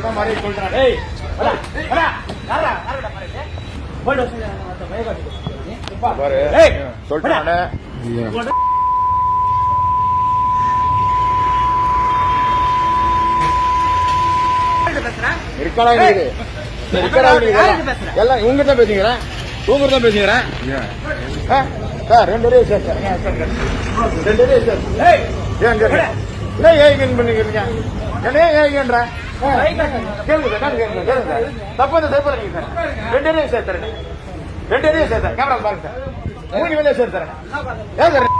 தான் மாதிரி சொல்றேன் ஏய் சொல்றானே இருக்கடா இருக்குது எல்லாம் இவங்க தான் பேசுகிறேன் தூங்குற தான் பேசுகிறேன்? சார் ரெண்டு ரூபாய் சார். ரெண்டு ரூபாய் சார் ஏங்க இல்லை ஏங்கன்னு பண்ணிக்கிறீங்க? என்ன ஏங்கன்ற கேளுங்க சார் கேளுங்க கேளுங்க சார் தப்பு வந்து சரி சார் ரெண்டு ரூபாய் சார் தரேன் ரெண்டு கேமரா பாருங்க சார் மூணு வேலையை சார் தரேன் ஏன் சார்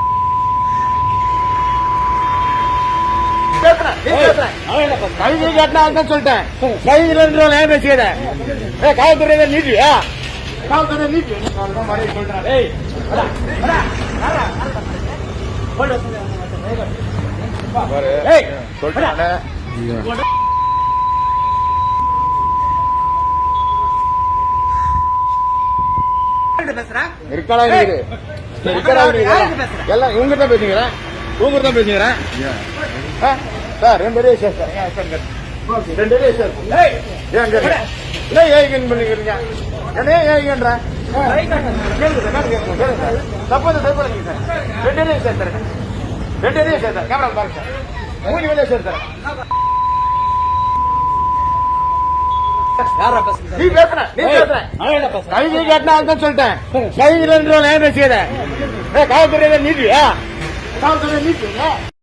பேசுறேன், நீ சொல்லிட்டேன் கைது ஏன் பேசிக்கிறேன் காவல்துறை நீட்டியா காவல்துறை நீட்டி அவ்வளவுதான் சொல்றேன் இருக்கடா இருக்குது எல்லாம் இவங்க தான் பேசுகிறேன் தூங்குற தான் பேசுகிறேன் ஆ? சார் ரெண்டு ரூபாய் சார். சார். ரெண்டு ரூபாய் சார் ஏய் ஏங்க இல்லை ஏங்கன்னு பண்ணிக்கிறீங்க என்ன சார் தப்பு சார் ரெண்டு ரூபாய் சார். தரேன் ரெண்டு ரூபாய் சார். சார். கேமரா பாருங்க சார். மூணு வேலையை சார். யாரா பேசுறீங்க நீ பேசுற. நீ பேசுற கைதி கட்டினா தான் சொல்லிட்டேன். கைதி ரெண்டு ரூபா ஏன் பேசுகிறேன் ஏ காவல்துறை நீட்டியா காவல்துறை நீட்டியா